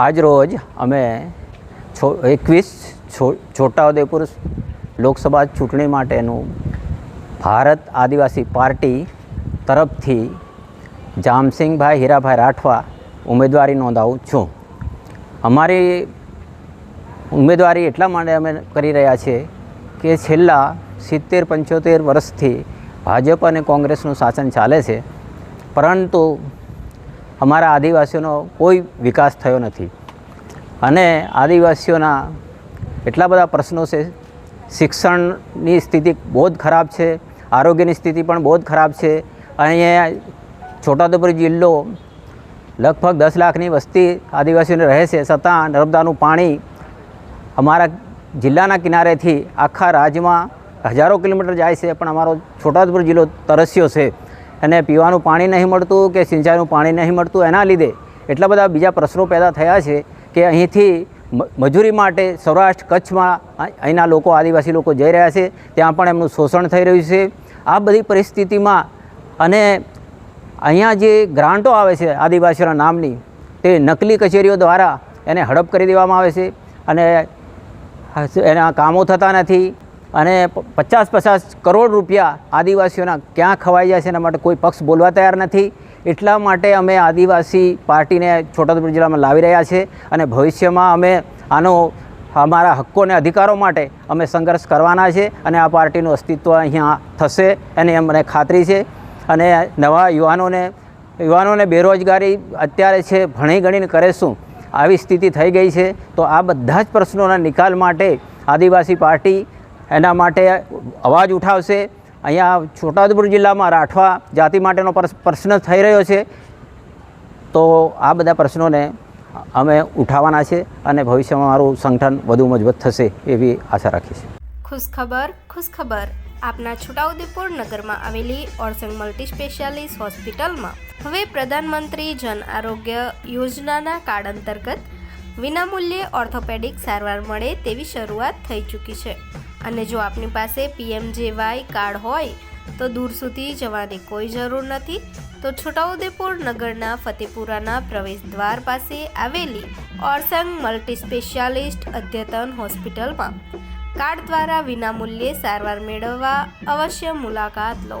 આજ રોજ અમે છો એકવીસ છોટાઉદેપુર લોકસભા ચૂંટણી માટેનું ભારત આદિવાસી પાર્ટી તરફથી જામસિંગભાઈ હીરાભાઈ રાઠવા ઉમેદવારી નોંધાવું છું. અમારી ઉમેદવારી એટલા માટે અમે કરી રહ્યા છીએ કે છેલ્લા સિત્તેર પંચોતેર વર્ષથી ભાજપ અને કોંગ્રેસનું શાસન ચાલે છે. પરંતુ અમારા આદિવાસીઓનો કોઈ વિકાસ થયો નથી. અને આદિવાસીઓના એટલા બધા પ્રશ્નો છે. શિક્ષણની સ્થિતિ બહુ જ ખરાબ છે. આરોગ્યની સ્થિતિ પણ બહુ જ ખરાબ છે. અહીંયા છોટાઉદેપુર જિલ્લો લગભગ દસ લાખની વસ્તી આદિવાસીઓને રહે છે. છતાં નર્મદાનું પાણી અમારા જિલ્લાના કિનારેથી આખા રાજ્યમાં હજારો કિલોમીટર જાય છે. પણ અમારો છોટાઉદેપુર જિલ્લો તરસ્યો છે. અને પીવાનું પાણી નહીં મળતું કે સિંચાઈનું પાણી નહીં મળતું એના લીધે એટલા બધા બીજા પ્રશ્નો પેદા થયા છે કે અહીંથી મજૂરી માટે સૌરાષ્ટ્ર કચ્છમાં અહીંના લોકો, આદિવાસી લોકો જઈ રહ્યા છે, ત્યાં પણ એમનું શોષણ થઈ રહ્યું છે. આ બધી પરિસ્થિતિમાં અને અહીંયા જે ગ્રાન્ટો આવે છે આદિવાસીઓના નામની, તે નકલી કચેરીઓ દ્વારા એને હડપ કરી દેવામાં આવે છે અને એના કામો થતા નથી. અને પચાસ પચાસ કરોડ રૂપિયા આદિવાસીઓના ક્યાં ખવાઈ જાય છે એના માટે કોઈ પક્ષ બોલવા તૈયાર નથી. એટલા માટે અમે આદિવાસી પાર્ટીને છોટાઉદેપુર જિલ્લામાં લાવી રહ્યા છે અને ભવિષ્યમાં અમે આનો, અમારા હક્કો અને અધિકારો માટે અમે સંઘર્ષ કરવાના છે અને આ પાર્ટીનું અસ્તિત્વ અહીંયા થશે એની અમને ખાતરી છે. અને નવા યુવાનોને યુવાનોને બેરોજગારી અત્યારે છે ભણી ગણીને કરે શું? આવી સ્થિતિ થઈ ગઈ છે. તો આ બધા જ પ્રશ્નોના નિકાલ માટે આદિવાસી પાર્ટી એના માટે અવાજ ઉઠાવશે. અહીંયા છોટાઉદેપુર જિલ્લામાં રાઠવા જાતિ માટેનો પ્રશ- પ્રશ્ન થઈ રહ્યો છે. તો આ બધા પ્રશ્નોને અમે ઉઠાવવાના છે અને ભવિષ્યમાં મારું સંગઠન વધુ મજબૂત થશે એવી આશા રાખીએ છીએ. ખુશખબર ખુશખબર. આપના છોટાઉદેપુર નગરમાં આવેલી ઓરસંગ મલ્ટી સ્પેશિયાલિસ્ટ હોસ્પિટલમાં હવે પ્રધાનમંત્રી જન આરોગ્ય યોજનાના કાર્ડ અંતર્ગત વિનામૂલ્યે ઓર્થોપેડિક સારવાર મળે તેવી શરૂઆત થઈ ચૂકી છે. અને જો આપની પાસે પીએમજેવાય કાર્ડ હોય, તો દૂર સુધી જવાની કોઈ જરૂર નથી. તો છોટાઉદેપુર નગરના ફતેપુરાના પ્રવેશ દ્વાર પાસે આવેલી ઓરસંગ મલ્ટી સ્પેશિયાલિસ્ટ અદ્યતન હોસ્પિટલમાં કાર્ડ દ્વારા વિનામૂલ્યે સારવાર મેળવવા અવશ્ય મુલાકાત લો.